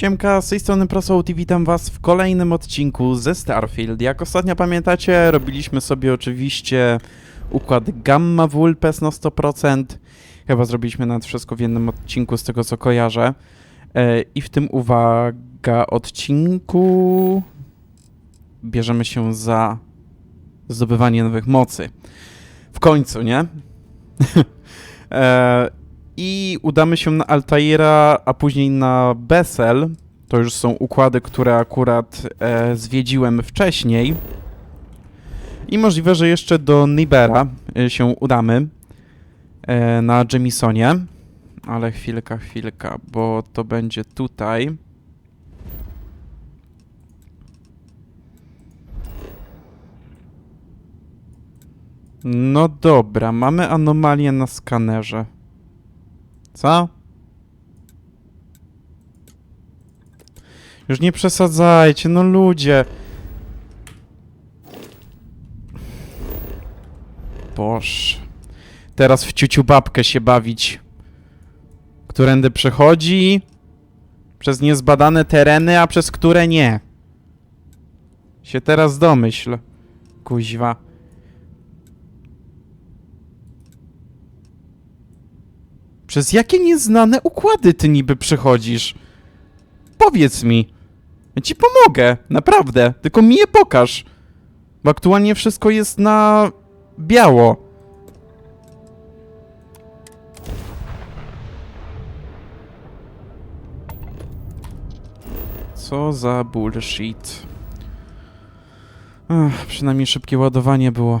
Siemka, z tej strony Prosout i witam was w kolejnym odcinku ze Starfield. Jak ostatnio pamiętacie, robiliśmy sobie oczywiście układ Gamma Vulpes na 100%. Chyba zrobiliśmy nawet wszystko w jednym odcinku z tego co kojarzę. E, I w tym uwaga, odcinku bierzemy się za zdobywanie nowych mocy. W końcu, nie? i udamy się na Altaira, a później na Bessel. To już są układy, które akurat e, zwiedziłem wcześniej. I możliwe, że jeszcze do Nibera e, się udamy e, na Jemisonie. Ale chwilka, chwilka, bo to będzie tutaj. No dobra, mamy anomalię na skanerze. Co? Już nie przesadzajcie, no ludzie. Boż. Teraz w ciuciu babkę się bawić. Którędy przechodzi przez niezbadane tereny, a przez które nie. Się teraz domyśl. Kuźwa. Przez jakie nieznane układy ty niby przechodzisz? Powiedz mi. Ja ci pomogę, naprawdę. Tylko mi je pokaż. Bo aktualnie wszystko jest na biało. Co za bullshit. Ach, przynajmniej szybkie ładowanie było.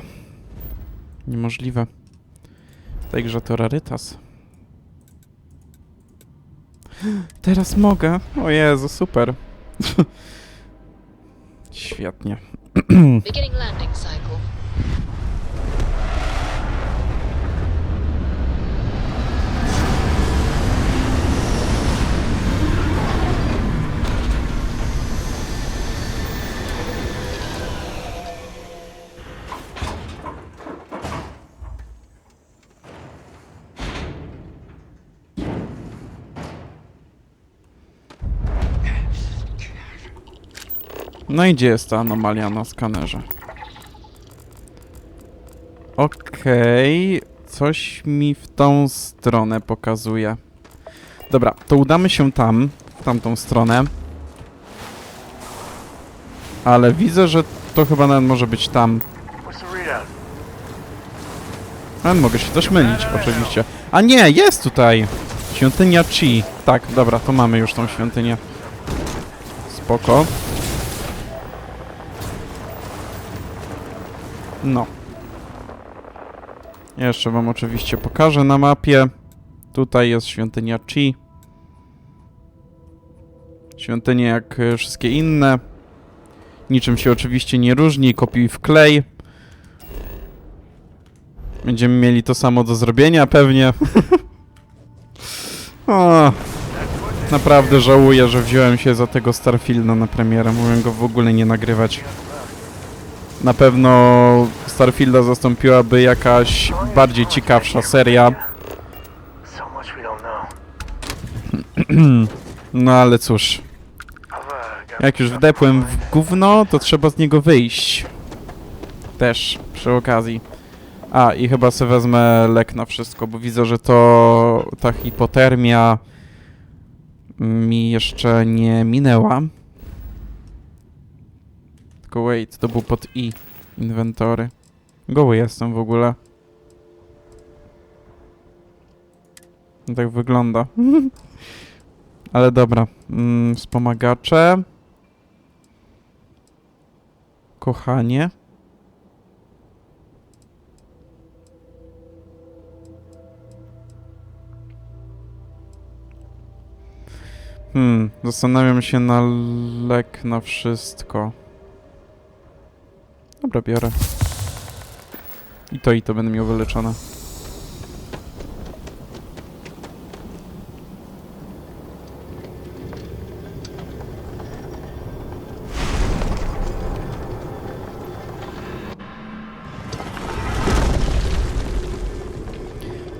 Niemożliwe. Grze to rarytas. Teraz mogę. O Jezu, super. Świetnie. No i gdzie jest ta anomalia na skanerze? Okej, coś mi w tą stronę pokazuje. Dobra, to udamy się tam, w tamtą stronę. Ale widzę, że to chyba nawet może być tam. Ale mogę się też mylić, oczywiście. A nie, jest tutaj! Świątynia Chi. Tak, dobra, to mamy już tą świątynię. Spoko. No. Jeszcze wam oczywiście pokażę na mapie. Tutaj jest świątynia Chi. Świątynie jak e, wszystkie inne. Niczym się oczywiście nie różni. Kopiuj w klej. Będziemy mieli to samo do zrobienia pewnie. o, naprawdę żałuję, że wziąłem się za tego Starfielda na premierę. Mogłem go w ogóle nie nagrywać. Na pewno Starfielda zastąpiłaby jakaś bardziej ciekawsza seria. No ale cóż, jak już wdepłem w gówno, to trzeba z niego wyjść. Też, przy okazji. A, i chyba sobie wezmę lek na wszystko, bo widzę, że to ta hipotermia mi jeszcze nie minęła. Tylko wait, to był pod I. Inwentory. Goły jestem w ogóle. No Tak wygląda. Ale dobra. Mm, wspomagacze. Kochanie. Hmm, zastanawiam się na lek na wszystko. Dobra, biorę. I to i to będę miał wyleczone.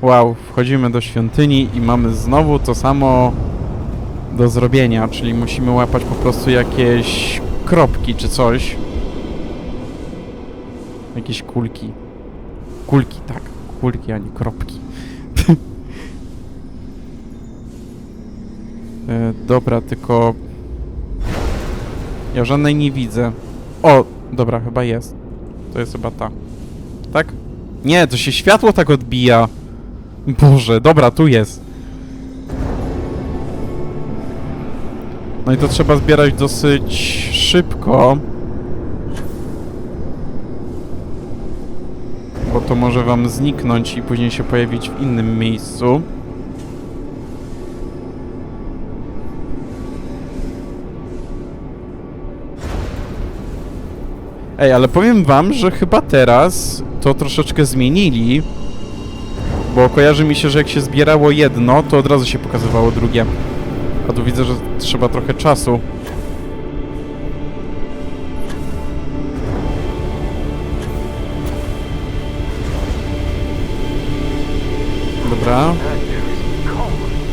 Wow, wchodzimy do świątyni i mamy znowu to samo do zrobienia, czyli musimy łapać po prostu jakieś kropki czy coś. Jakieś kulki. Kulki, tak. Kulki, a nie kropki. e, dobra, tylko... Ja żadnej nie widzę. O, dobra, chyba jest. To jest chyba ta. Tak? Nie, to się światło tak odbija. Boże, dobra, tu jest. No i to trzeba zbierać dosyć szybko. Bo to może wam zniknąć i później się pojawić w innym miejscu. Ej, ale powiem wam, że chyba teraz to troszeczkę zmienili. Bo kojarzy mi się, że jak się zbierało jedno, to od razu się pokazywało drugie. A tu widzę, że trzeba trochę czasu.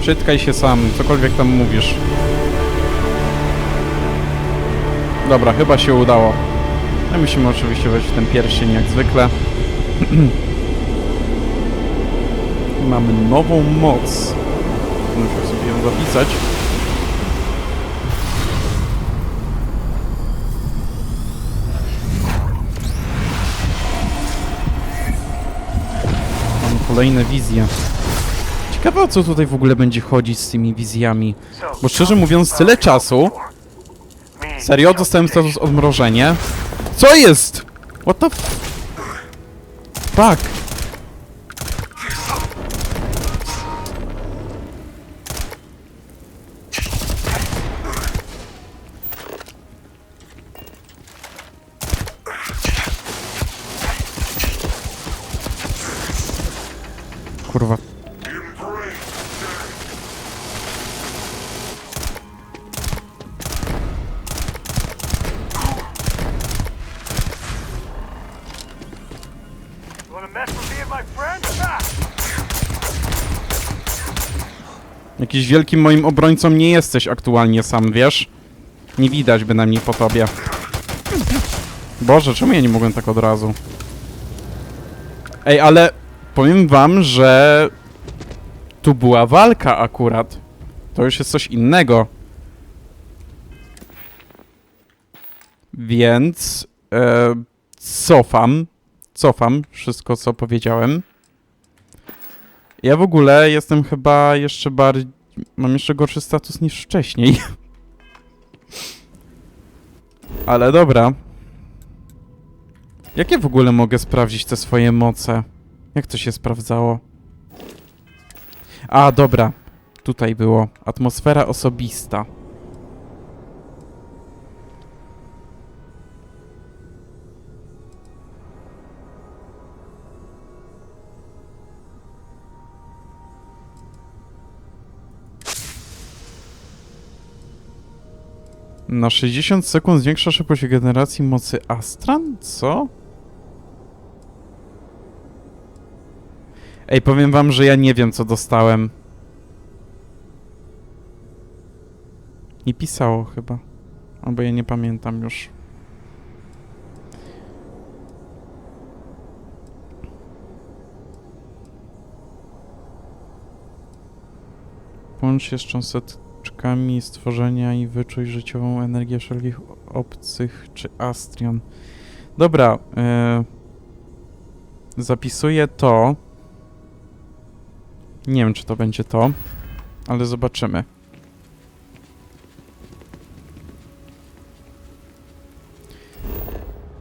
Cold. Przytkaj się sam, cokolwiek tam mówisz. Dobra, chyba się udało. No musimy oczywiście wejść w ten pierścień jak zwykle. Mamy nową moc. Muszę sobie ją zapisać. Mam kolejne wizje. Ciekawe o co tutaj w ogóle będzie chodzić z tymi wizjami. Bo szczerze mówiąc, tyle czasu. Serio? Dostałem status odmrożenie. Co jest? What the. Fuck. Kurwa. Wielkim moim obrońcą nie jesteś aktualnie sam, wiesz? Nie widać bynajmniej po tobie. Boże, czemu ja nie mogłem tak od razu? Ej, ale powiem wam, że tu była walka akurat. To już jest coś innego. Więc e, cofam. Cofam wszystko, co powiedziałem. Ja w ogóle jestem chyba jeszcze bardziej... Mam jeszcze gorszy status niż wcześniej. Ale dobra. Jakie w ogóle mogę sprawdzić te swoje moce? Jak to się sprawdzało? A, dobra. Tutaj było. Atmosfera osobista. Na 60 sekund zwiększa szybkość generacji mocy Astran? Co? Ej, powiem wam, że ja nie wiem, co dostałem. Nie pisało chyba. Albo ja nie pamiętam już. Połącz się z cząsteczkami stworzenia i wyczuj życiową energię wszelkich obcych czy astrion. Dobra, e, zapisuję to. Nie wiem, czy to będzie to, ale zobaczymy.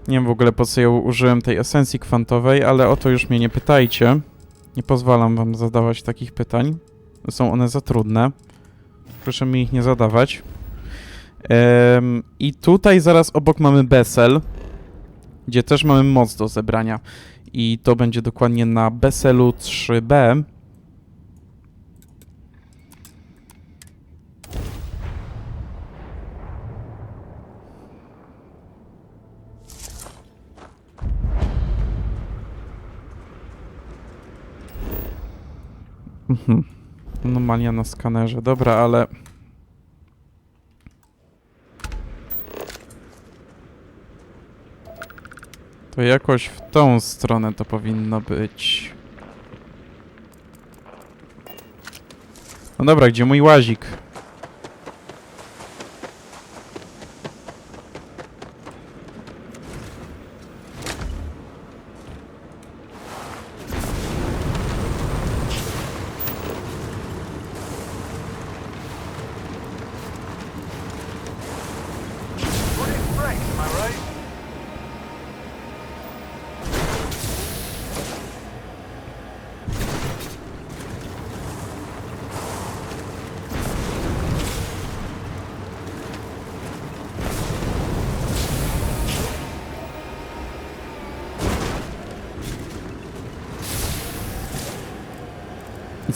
Nie wiem w ogóle po co ja użyłem tej esencji kwantowej, ale o to już mnie nie pytajcie. Nie pozwalam wam zadawać takich pytań. Są one za trudne. Proszę mi ich nie zadawać. Em, I tutaj zaraz obok mamy Besel, gdzie też mamy moc do zebrania. I to będzie dokładnie na Beselu 3B. Mhm. Anomalia na skanerze, dobra, ale... To jakoś w tą stronę to powinno być. No dobra, gdzie mój łazik?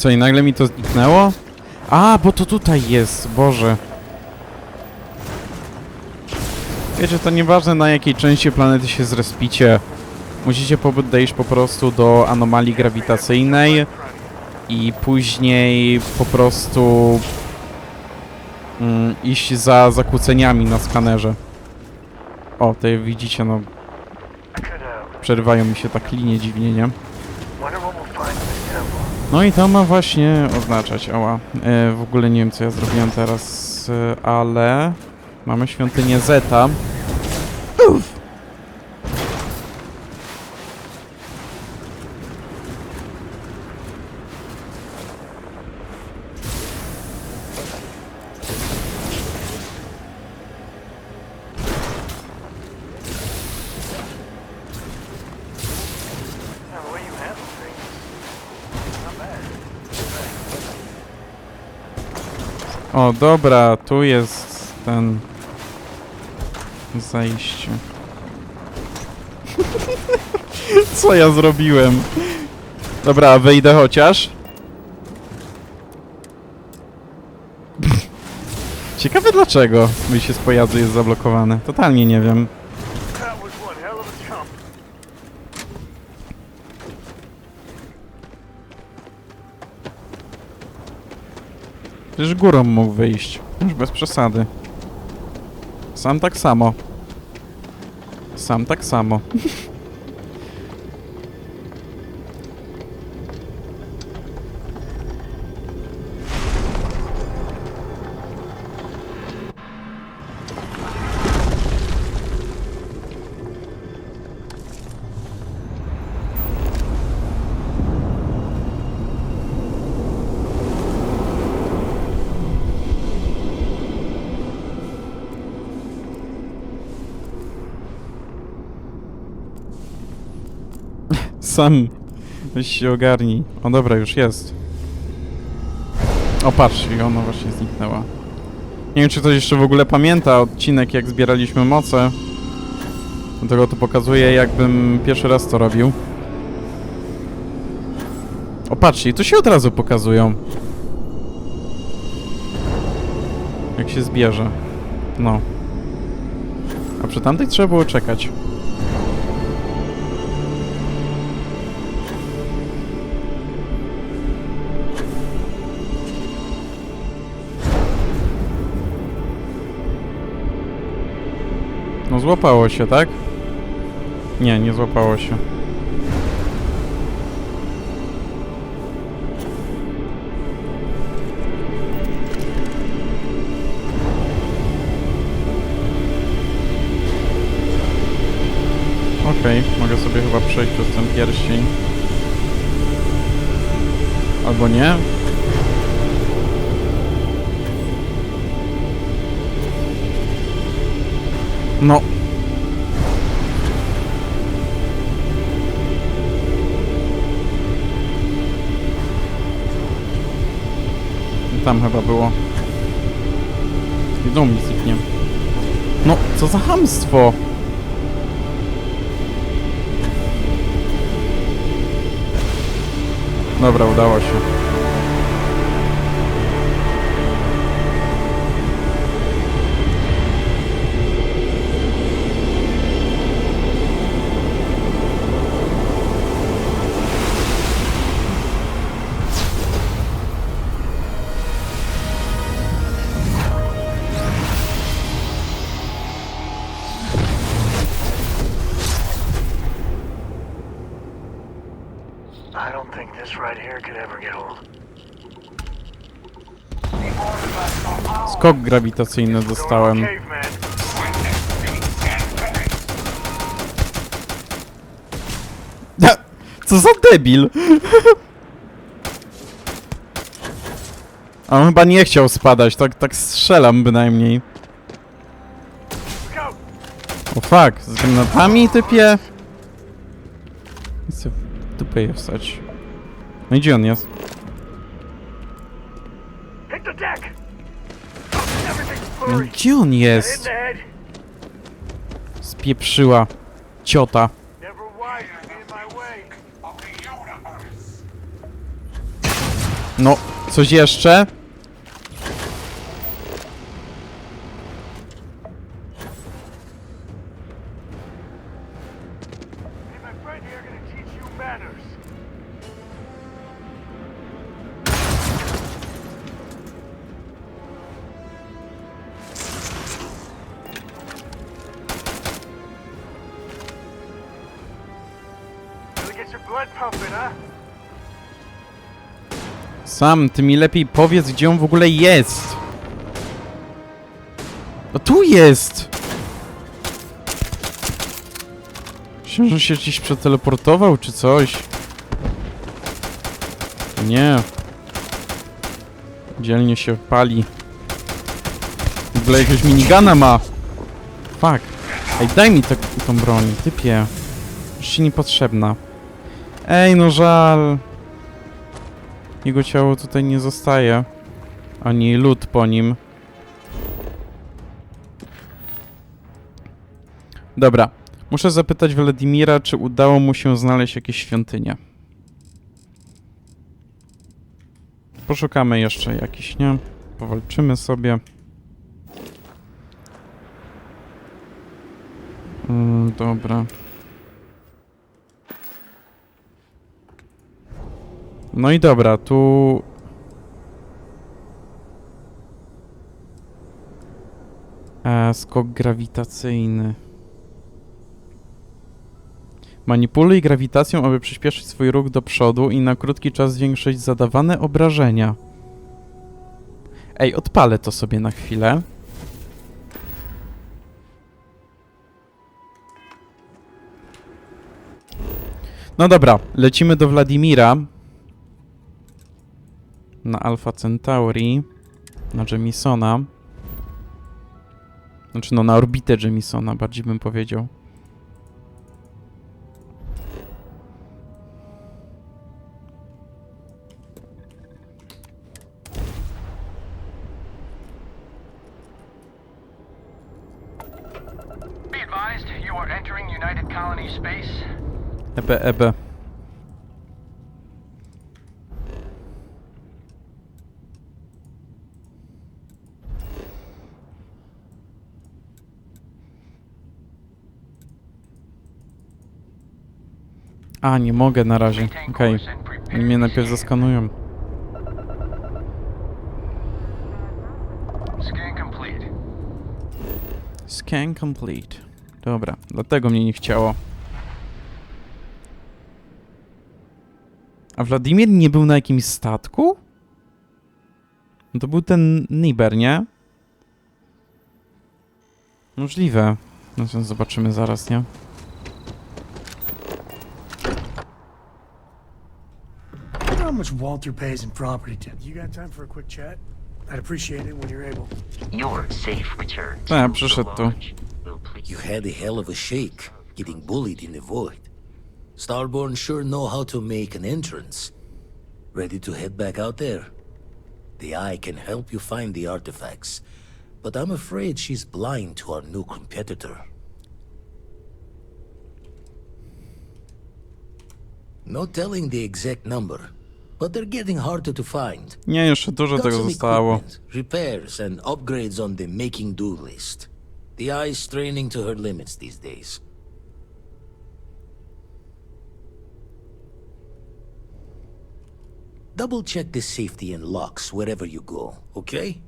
Co, i nagle mi to zniknęło? A, bo to tutaj jest, Boże. Wiecie, to nieważne na jakiej części planety się zrespicie. Musicie podejść po prostu do anomalii grawitacyjnej i później po prostu mm, iść za zakłóceniami na skanerze. O, tutaj widzicie, no, przerywają mi się tak linie dziwnie, nie? No i to ma właśnie oznaczać, ała. E, w ogóle nie wiem co ja zrobiłem teraz, e, ale mamy świątynię Zeta. Uff. Dobra, tu jest ten zajście. co ja zrobiłem? Dobra, wejdę chociaż. Ciekawe dlaczego wyjście z pojazdu jest zablokowane. Totalnie nie wiem. Przecież górą mógł wyjść. Już bez przesady. Sam tak samo. Sam tak samo. Sam. Się ogarnij. O dobra, już jest. O patrz, i ona właśnie zniknęła. Nie wiem, czy ktoś jeszcze w ogóle pamięta odcinek, jak zbieraliśmy moce. Dlatego to pokazuje, jakbym pierwszy raz to robił. O patrz, i tu się od razu pokazują. Jak się zbierze. No. A przy tamtych trzeba było czekać. No złapało się, tak? Nie, nie złapało się. Okej, mogę sobie chyba przejść przez ten pierścień. Albo nie? No. Tam chyba było. Znowu mi zniknie. No, co za hamstwo! Dobra, udało się. Skok grawitacyjny dostałem. Co za debil! A on chyba nie chciał spadać, tak, tak strzelam bynajmniej. O fuck, z granatami typie? Chcę w dupę je wstać. No i gdzie on jest? Gdzie on jest? Spieprzyła ciota. No, coś jeszcze? Sam, ty mi lepiej powiedz, gdzie on w ogóle jest. No tu jest! Że się gdzieś przeteleportował, czy coś. Nie. Dzielnie się pali. W ogóle jakiegoś minigana ma. Fuck. Ej, daj mi tę tą broń, typie. Już ci niepotrzebna. Ej, no żal. Jego ciało tutaj nie zostaje. Ani lód po nim. Dobra. Muszę zapytać Wladimira, czy udało mu się znaleźć jakieś świątynie. Poszukamy jeszcze jakiś, nie? Powalczymy sobie. Mm, dobra. No i dobra, tu... E, skok grawitacyjny. Manipuluj grawitacją, aby przyspieszyć swój ruch do przodu i na krótki czas zwiększyć zadawane obrażenia. Ej, odpalę to sobie na chwilę. No dobra, lecimy do Wladimira. Na Alpha Centauri. Na Jemisona. Znaczy no na orbitę Jemisona, bardziej bym powiedział. Be advised, A, nie mogę na razie. Okej. Oni mnie najpierw zaskanują. Scan complete. Scan complete. Dobra, dlatego mnie nie chciało. A Wladimir nie był na jakimś statku? No to był ten Niber, nie? Możliwe. No to zobaczymy zaraz, nie? Much Walter pays in property tax. You got time for a quick chat? I'd appreciate it when you're able. Your safe return A, to the przyszedł tu. launch will please. You had a hell of a shake, getting bullied in the void. Starborn sure know how to make an entrance. Ready to head back out there? The Eye can help you find the artifacts, but I'm afraid she's blind to our new competitor. No telling the exact number, but they're getting harder to find. Nie, jeszcze dużo Got tego some zostało. equipment, repairs, and upgrades on the making do list. The Eye's straining to her limits these days. Double check the safety and locks wherever you go, okay?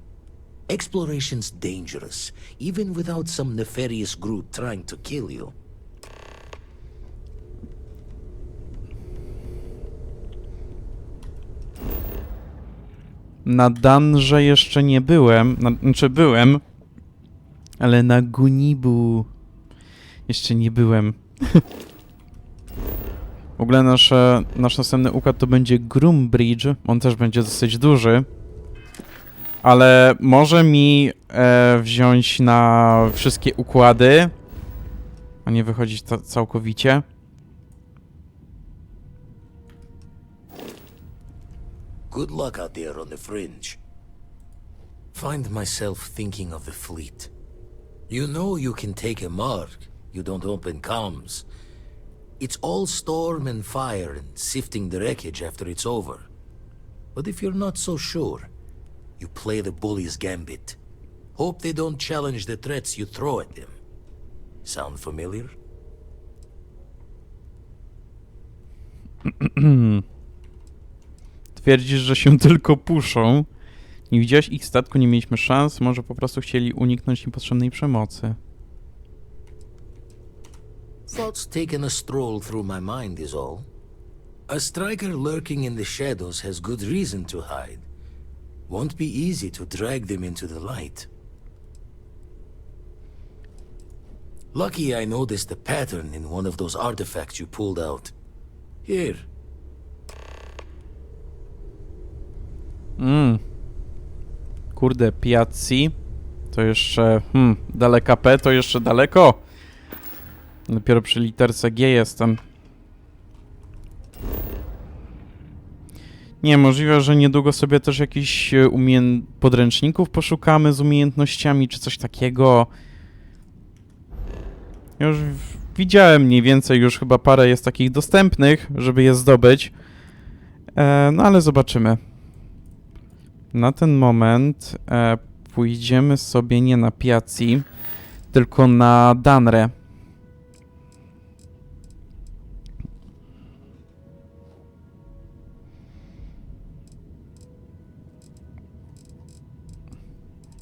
Exploration's dangerous, even without some nefarious group trying to kill you. Na Danże jeszcze nie byłem, na, znaczy byłem, ale na Gunibu jeszcze nie byłem. w ogóle nasze, nasz następny układ to będzie Groombridge, on też będzie dosyć duży. Ale może mi e, wziąć na wszystkie układy, a nie wychodzić ca- całkowicie. Good luck out there on the fringe. Find myself thinking of the fleet. You know you can take a mark. You don't open comms. It's all storm and fire and sifting the wreckage after it's over. But if you're not so sure, you play the bully's gambit. Hope they don't challenge the threats you throw at them. Sound familiar? Twierdzisz, że się tylko puszą. Nie widziałeś ich statku, nie mieliśmy szans, może po prostu chcieli uniknąć niepotrzebnej przemocy. Thoughts taking a stroll through my mind is all. A striker lurking in the shadows has good reason to hide. Won't be easy to drag them into the light. Lucky I noticed a pattern in one of those artifacts you pulled out. Here, Mm. Kurde, Piazzi. To jeszcze... Hmm, daleka P to jeszcze daleko. Dopiero przy literce G jestem. Nie, możliwe, że niedługo sobie też jakiś e, umien... podręczników poszukamy z umiejętnościami, czy coś takiego. Już w- widziałem mniej więcej, już chyba parę jest takich dostępnych, żeby je zdobyć. E, no ale zobaczymy. Na ten moment e, pójdziemy sobie nie na Piazzi, tylko na Danre.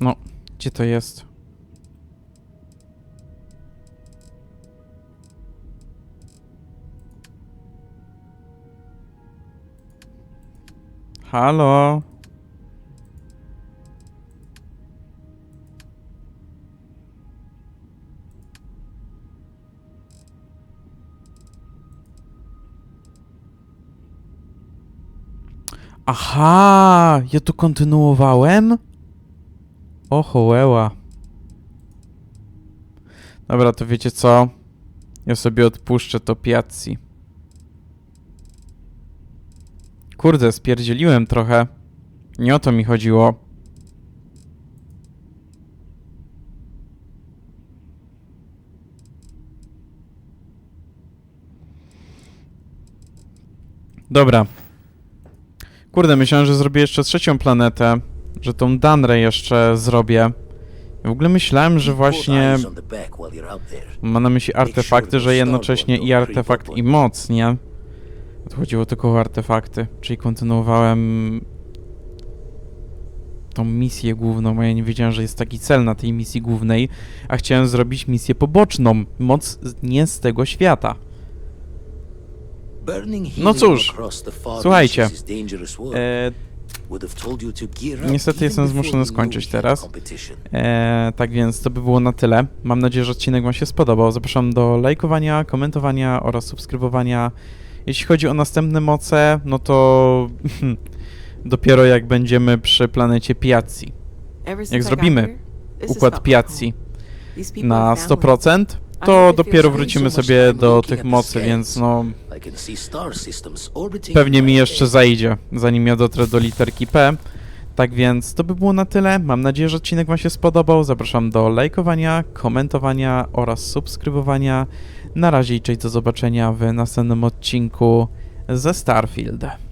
No, gdzie to jest? Halo? Aha, ja tu kontynuowałem? O chołeła. Dobra, to wiecie co? Ja sobie odpuszczę to Piazzi. Kurde, spierdzieliłem trochę. Nie o to mi chodziło. Dobra. Kurde, myślałem, że zrobię jeszcze trzecią planetę, że tą Danre jeszcze zrobię. W ogóle myślałem, że właśnie ma na myśli artefakty, że jednocześnie i artefakt i moc, nie? Tu chodziło tylko o artefakty, czyli kontynuowałem tą misję główną, a ja nie wiedziałem, że jest taki cel na tej misji głównej, a chciałem zrobić misję poboczną, moc nie z tego świata. No cóż, słuchajcie. E, niestety jestem zmuszony skończyć teraz. E, tak więc to by było na tyle. Mam nadzieję, że odcinek Wam się spodobał. Zapraszam do lajkowania, komentowania oraz subskrybowania. Jeśli chodzi o następne moce, no to dopiero jak będziemy przy planecie Piazzi. Jak zrobimy układ Piazzi na 100%, to dopiero wrócimy sobie do tych mocy, więc no pewnie mi jeszcze zajdzie, zanim ja dotrę do literki P. Tak więc to by było na tyle. Mam nadzieję, że odcinek Wam się spodobał. Zapraszam do lajkowania, komentowania oraz subskrybowania. Na razie i cześć, do zobaczenia w następnym odcinku ze Starfield.